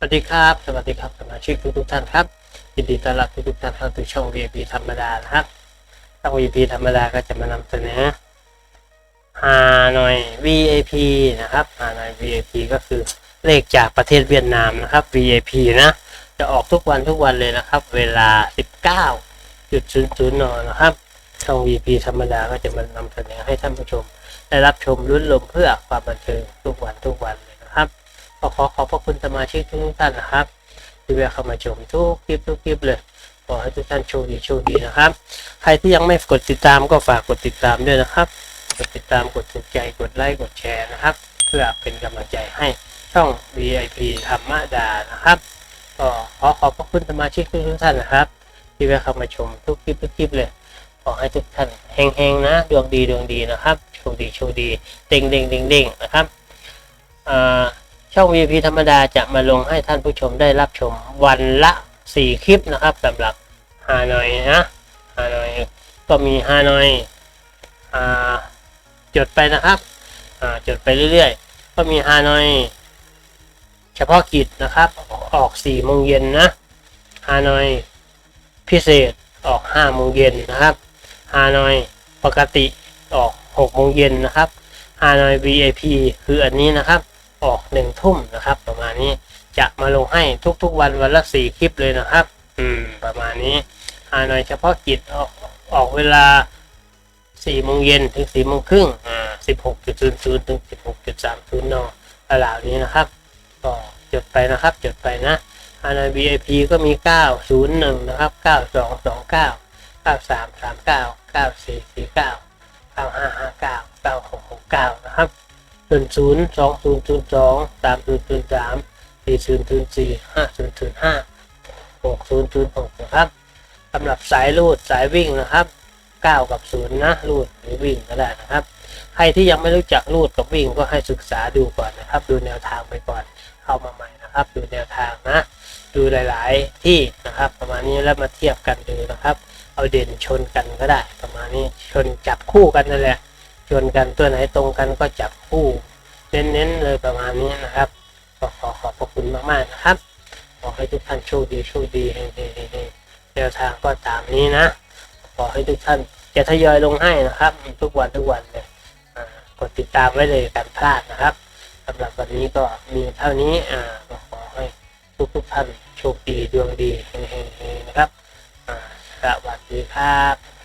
สวัสดีครับสวัสดีครับสมาชิกทุกทุกท่านครับยินดีต้อนรับทุกทุกท่านเข้าสู่ช่อง VIP ธรรมดานะครับช่อง VIP ธรรมดาก็จะมานำเสนอฮาหน่อย VIP นะครับฮาหน่อย VIP ก็คือเลขจากประเทศเวียดนามนะครับ VIP นะจะออกทุกวันทุกวันเลยนะครับ เวลา 19.00นนะครับช่อง VIP ธรรมดาก็จะมานำเสนอให้ท่านผู้ชม ได้รับชมลุ้นลมเพื่อความบันเทิงทุกวันทุกวัน เลยนะครับก็ขอขอบพระคุณสมาชิกทุกท่านนะครับ ที่แวะเข้ามาชมทุกคลิปทุกคลิปเลยขอให้ทุกท่านโชคดีโชคดีนะครับ ใครที่ยังไม่กดติดตามก็ฝากกดติดตามด้วยนะครับ กดติดตามกดถูกใจกดไลค์กดแชร์นะครับ เพื่อเป็นกำลังใจให้ช่อง VIP ธรรมดานะครับก็ขอขอบพระคุณสมาชิกทุกท่านนะครับ ที่แวะเข้ามาชมทุกคลิปทุกคลิปเลยขอให้ทุกท่านเฮงๆนะดวงดีดวงดีนะครับโชคดีโชคดีเด้งเด้งเด้งเด้งนะครับอ่า ช่อง VIP ธรรมดาจะมาลงให้ท่านผู้ชมได้รับชมวันละ 4 คลิปนะครับสำหรับฮานอยนะฮานอยก็มีฮานอยจดไปนะครับจดไปเรื่อยๆ ก็มีฮานอยเฉพาะกิจนะครับออก4โมงเย็นนะฮานอยพิเศษออก5โมงเย็นนะครับฮานอยปกติออก6โมงเย็นนะครับฮานอย VIP คืออันนี้นะครับ ออกหนึ่งทุ่มนะครับ ประมาณนี้จะมาลงให้ทุกๆวันวันละสี่คลิปเลยนะครับ อืม ประมาณนี้ฮานอยเฉพาะกิจออกออกเวลาสี่โมงเย็นถึงสี่โมงครึ่งอ่าสิบหกจุดศูนย์ศูนย์ถึงสิบหกจุดสามศูนย์นอเหล่านี้นะครับ ก็จดไปนะครับ จดไปนะฮานอยบีไอพีก็มีเก้าศูนย์หนึ่งนะครับเก้าสองสองเก้าเก้าสามสามเก้าเก้าสี่สี่เก้าเก้าห้าห้าเก้า 00 2002 3003 4004 5005 6006นตื่นสามสี่ตื่นตื่นสี่ห้าตื่นตื่นห้าหกตื่นตื่นหกนะครับสำหรับสายรูดสายวิ่งนะครับ9กับ0นะรูดหรือวิ่งก็ได้นะครับใครที่ยังไม่รู้จักรูดกับวิ่งก็ให้ศึกษาดูก่อนนะครับ ดูแนวทางไปก่อนเข้ามาใหม่นะครับ ดูแนวทางนะ ดูหลาย ๆ ที่นะครับ ประมาณนี้แล้วมาเทียบกันดูนะครับ เอาเด่นชนกันก็ได้ ประมาณนี้ชนจับคู่กันนั่นแหละ ชนกันตัวไหนตรงกันก็จับคู่เน้นๆเลยประมาณนี้นะครับก็ขอขอบพระคุณมากๆนะครับขอให้ทุกท่านโชคดีโชคดีเฮงๆๆๆแนวทางก็ตามนี้นะ ขอให้ทุกท่านจะทยอยลงให้นะครับ ทุกวันทุกวันเลยกดติดตามไว้เลยกันพลาดนะครับสำหรับวันนี้ก็มีเท่านี้อ่าก็ขอให้ทุกทุกๆท่านโชคดีดวงดีเฮงๆๆนะครับสวัสดีครับ